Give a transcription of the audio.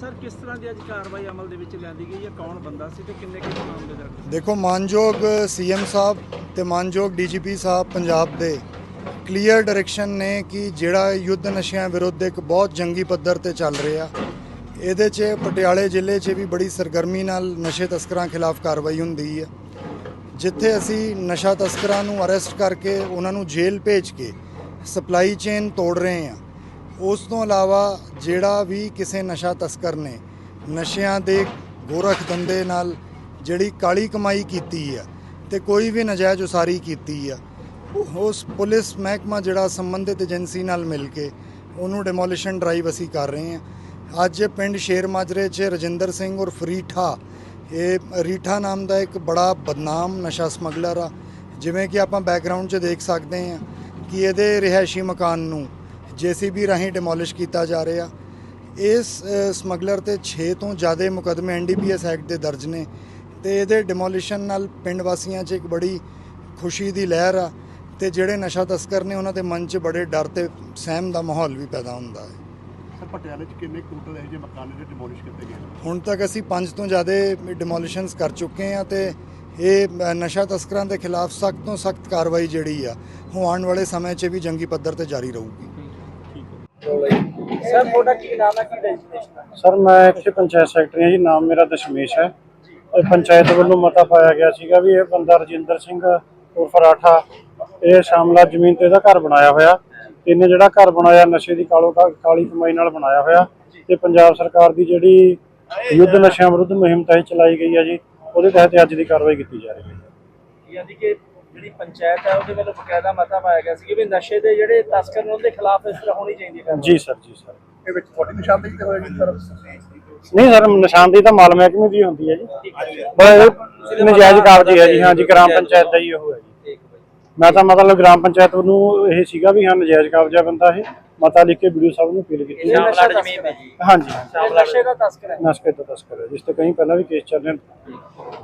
Sir, ਕਿਸ ਤਰ੍ਹਾਂ ਦੀ ਅੱਜ ਕਾਰਵਾਈ ਅਮਲ ਦੇ ਵਿੱਚ ਲਿਆਂਦੀ ਗਈ ਹੈ? ਕੌਣ ਬੰਦਾ ਸੀ ਤੇ ਕਿੰਨੇ ਕਿੰਨੇ ਮਾਮਲੇ ਦਰਜ ਦੇਖੋ, ਮਾਨਯੋਗ ਸੀਐਮ ਸਾਹਿਬ ਤੇ ਮਾਨਯੋਗ ਡੀਜੀਪੀ ਸਾਹਿਬ ਪੰਜਾਬ ਦੇ ਕਲੀਅਰ ਡਾਇਰੈਕਸ਼ਨ ਨੇ ਕਿ ਜਿਹੜਾ ਯੁੱਧ ਨਸ਼ਿਆਂ ਵਿਰੁੱਧ ਇੱਕ ਬਹੁਤ ਜੰਗੀ ਪੱਧਰ ਤੇ ਚੱਲ ਰਿਹਾ, ਇਹਦੇ 'ਚ ਪਟਿਆਲੇ ਜ਼ਿਲ੍ਹੇ 'ਚ ਵੀ ਬੜੀ ਸਰਗਰਮੀ ਨਾਲ ਨਸ਼ੇ ਤਸਕਰਾਂ ਖਿਲਾਫ ਕਾਰਵਾਈ ਹੁੰਦੀ ਹੈ। ਜਿੱਥੇ ਅਸੀਂ ਨਸ਼ਾ ਤਸਕਰਾਂ ਨੂੰ ਅਰੈਸਟ ਕਰਕੇ ਉਹਨਾਂ ਨੂੰ ਜੇਲ੍ਹ ਭੇਜ ਕੇ ਸਪਲਾਈ ਚੇਨ ਤੋੜ ਰਹੇ ਹਾਂ ਉਸ ਤੋਂ ਇਲਾਵਾ ਜਿਹੜਾ ਵੀ ਕਿਸੇ ਨਸ਼ਾ ਤਸਕਰ ਨੇ ਨਸ਼ਿਆਂ ਦੇ ਗੋਰਖ ਧੰਦੇ ਨਾਲ ਜਿਹੜੀ ਕਾਲੀ ਕਮਾਈ ਕੀਤੀ ਆ ਤੇ ਕੋਈ ਵੀ ਨਜਾਇਜ਼ ਉਸਾਰੀ ਕੀਤੀ ਆ, ਉਸ ਪੁਲਿਸ ਮਹਿਕਮਾ ਜਿਹੜਾ ਸੰਬੰਧਿਤ ਏਜੰਸੀ ਨਾਲ ਮਿਲ ਕੇ ਉਹਨੂੰ ਡਿਮੋਲੀਸ਼ਨ ਡਰਾਈਵ ਅਸੀਂ ਕਰ ਰਹੇ ਹਾਂ। ਅੱਜ ਪਿੰਡ ਸ਼ੇਰ ਮਾਜਰੇ 'ਚ ਰਜਿੰਦਰ ਸਿੰਘ ਔਰ ਫਰੀਠਾ ਇਹ ਰੀਠਾ ਨਾਮ ਦਾ ਇੱਕ ਬੜਾ ਬਦਨਾਮ ਨਸ਼ਾ ਸਮਗਲਰ ਆ। ਜਿਵੇਂ ਕਿ ਆਪਾਂ ਬੈਕਗ੍ਰਾਉਂਡ 'ਚ ਦੇਖ ਸਕਦੇ ਹਾਂ ਕਿ ਇਹਦੇ ਰਿਹਾਇਸ਼ੀ ਮਕਾਨ ਨੂੰ ਜੀਸੀਬੀ ਰਾਹੀਂ ਡਿਮੋਲਿਸ਼ ਕੀਤਾ ਜਾ ਰਿਹਾ। ਇਸ ਸਮਗਲਰ ਤੇ 6 ਤੋਂ ਜ਼ਿਆਦਾ ਮੁਕਦਮੇ ਐਨਡੀਪੀਐਸ ਐਕਟ ਦੇ ਦਰਜ ਨੇ ਤੇ ਇਹਦੇ ਡਿਮੋਲੀਸ਼ਨ ਨਾਲ ਪਿੰਡ ਵਾਸੀਆਂ 'ਚ ਇੱਕ ਬੜੀ ਖੁਸ਼ੀ ਦੀ ਲਹਿਰ ਆ ਤੇ ਜਿਹੜੇ ਨਸ਼ਾ ਤਸਕਰ ਨੇ ਉਹਨਾਂ ਦੇ ਮਨ 'ਚ ਬੜੇ ਡਰ ਤੇ ਸਹਿਮ ਦਾ ਮਾਹੌਲ ਵੀ ਪੈਦਾ ਹੁੰਦਾ ਹੈ। ਸਰ ਪਟਿਆਲੇ 'ਚ ਕਿੰਨੇ ਟੋਟਲ ਇਹੋ ਜਿਹੇ ਮਕਾਨ ਨੇ ਜਿਹੜੇ ਡਿਮੋਲਿਸ਼ ਕੀਤੇ ਗਏ ਨੇ? ਹੁਣ ਤੱਕ ਅਸੀਂ 5 ਤੋਂ ਜ਼ਿਆਦਾ ਡਿਮੋਲੀਸ਼ਨਸ ਕਰ ਚੁੱਕੇ ਹਾਂ ਤੇ ਇਹ ਨਸ਼ਾ ਤਸਕਰਾਂ ਦੇ ਖਿਲਾਫ ਸਖਤ ਤੋਂ ਸਖਤ ਕਾਰਵਾਈ ਜਿਹੜੀ ਆ ਉਹ ਆਉਣ ਵਾਲੇ ਸਮੇਂ 'ਚ ਵੀ ਜੰਗੀ ਪੱਧਰ ਤੇ ਜਾਰੀ ਰਹੂਗੀ। ਸਰ ਤੁਹਾਡਾ ਕੀ ਨਾਮ ਹੈ? ਕੀ ਡੈਜਿਗਨੇਸ਼ਨ ਸਰ ਮੈਂ ਇੱਥੇ ਪੰਚਾਇਤ ਸੈਕਟਰੀ ਹਾਂ ਜੀ ਨਾਮ ਮੇਰਾ ਦਸ਼ਮੇਸ਼ ਹੈ। ਇਹ ਪੰਚਾਇਤ ਵੱਲੋਂ ਮਤਾ ਪਾਇਆ ਗਿਆ ਸੀਗਾ ਵੀ ਇਹ ਬੰਦਾ ਰਜਿੰਦਰ ਸਿੰਘ ਉਰਫ ਰਾਠਾ ਇਹ ਸ਼ਾਮਲਾ ਜ਼ਮੀਨ ਤੇ ਇਹਦਾ ਘਰ ਬਣਾਇਆ ਹੋਇਆ। ਇਹਨੇ ਜਿਹੜਾ ਘਰ ਬਣਾਇਆ ਨਸ਼ੇ ਦੀ ਕਾਲੋ ਕਾਲੀ ਕਮਾਈ ਨਾਲ ਬਣਾਇਆ ਹੋਇਆ। ਤੇ ਪੰਜਾਬ ਸਰਕਾਰ ਦੀ ਜਿਹੜੀ ਯੁੱਧ ਨਸ਼ਿਆਂ ਵਿਰੁੱਧ ਮੁਹਿੰਮ ਤਹਿਤ ਚਲਾਈ ਗਈ ਹੈ ਜੀ ਉਹਦੇ ਤਹਿਤ ਅੱਜ ਦੀ ਕਾਰਵਾਈ ਕੀਤੀ ਜਾ ਰਹੀ ਹੈ। ਯਾਨੀ ਕਿ ਜਿਹੜੀ ਪੰਚਾਇਤ ਹੈ ਉਹਦੇ ਵੱਲੋਂ ਬਕਾਇਦਾ ਮਤਾ ਪਾਇਆ ਗਿਆ ਸੀ ਕਿ ਵੀ ਨਸ਼ੇ ਦੇ ਜਿਹੜੇ ਤਸਕਰ ਨੇ ਉਹਦੇ ਖਿਲਾਫ ਇਸ ਤਰ੍ਹਾਂ ਹੋਣੀ ਚਾਹੀਦੀ ਹੈ ਜੀ ਸਰ ਜੀ ਸਰ। ਇਹ ਵਿੱਚ ਤੁਹਾਡੀ ਨਿਸ਼ਾਨਦੇਹੀ ਤੇ ਹੋਏਗੀ ਸਰ? ਨਹੀਂ ਸਰ ਨਿਸ਼ਾਨਦੇਹੀ ਤਾਂ ਮਾਲ ਮਹਿਕਮੇ ਦੀ ਹੁੰਦੀ ਹੈ ਜੀ। ਪਰ ਇਹ ਨਜਾਇਜ਼ ਕਾਬਜੀ ਹੈ ਜੀ ਹਾਂ ਜੀ ਗ੍ਰਾਮ ਪੰਚਾਇਤ ਦਾ ਹੀ ਉਹ ਹੈ ਜੀ। ਮੈਂ ਤਾਂ ਮਤਲਬ ਗ੍ਰਾਮ ਪੰਚਾਇਤ ਨੂੰ ਇਹ ਸੀਗਾ ਵੀ ਹਾਂ ਨਜਾਇਜ਼ ਕਬਜ਼ਾ ਬੰਦਾ ਇਹ। ਮਤਾ ਲਿਖ ਕੇ ਵੀਡੀਓ ਸਾਹਿਬ ਨੂੰ ਅਪੀਲ ਕੀਤੀ ਨਸ਼ਾ ਹੈ ਜੀ। ਹਾਂਜੀ ਨਸ਼ੇ ਦਾ ਤਸਕਰ ਹੈ। ਨਸ਼ਕੇ ਤੋਂ ਤਸਕਰ ਹੈ ਜਿਸ ਤੇ ਕਈ ਪਹਿਲਾਂ ਵੀ ਕੇਸ ਚੱਲ ਰਹੇ ਨੇ।